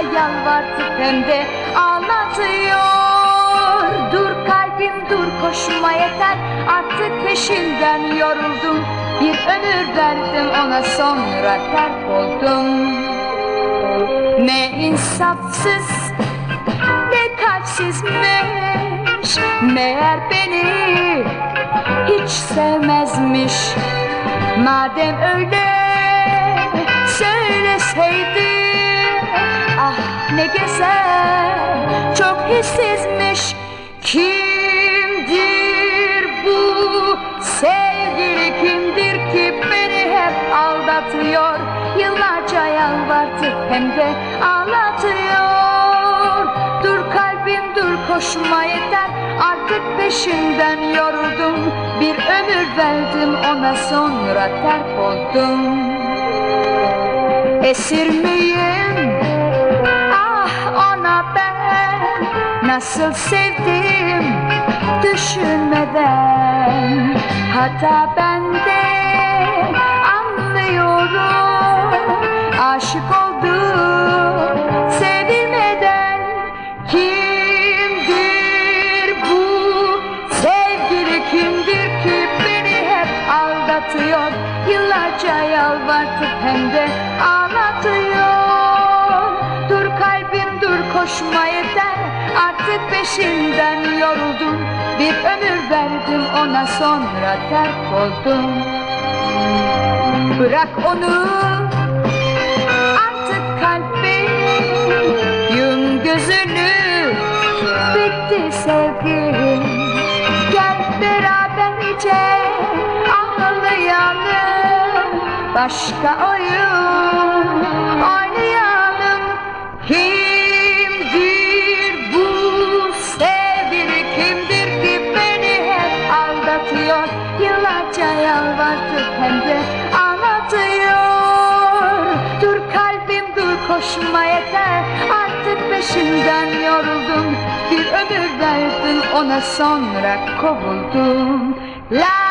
yalvartıp hem de ağlatıyor. Dur kalbim dur koşma yeter. Artık peşinden yoruldum. Bir ömür verdim ona sonra terk oldum. Ne insafsız ne kalpsizmiş. Meğer beni hiç sevmezmiş. Madem öyle söyleseydi ne güzel çok hissizmiş. Kimdir bu sevgili? Kimdir ki beni hep aldatıyor? Yıllarca yalvartıp hem de ağlatıyor. Dur kalbim dur koşma yeter. Artık peşinden yoruldum. Bir ömür verdim ona sonra terk oldum. Esir miyim? Nasıl sevdim düşünmeden. Hata bende anlıyorum. Aşık oldum sevilmeden. Kimdir bu sevgili? Kimdir ki beni hep aldatıyor? Yıllarca yalvartıp hem de ağlatıyor dur koşma yeter. Artık peşinden yoruldum. Bir ömür verdim ona sonra terk oldum. Bırak onu. Artık kalbim Yum gözünü. Bitti sevgim Gel beraberce ağlayalım. Başka oyun aldatıyor Yıllarca yalvartıp hem de ağlatıyor. Dur kalbim dur koşma yeter. Artık peşinden yoruldum. Bir ömür verdim ona sonra kovuldum. La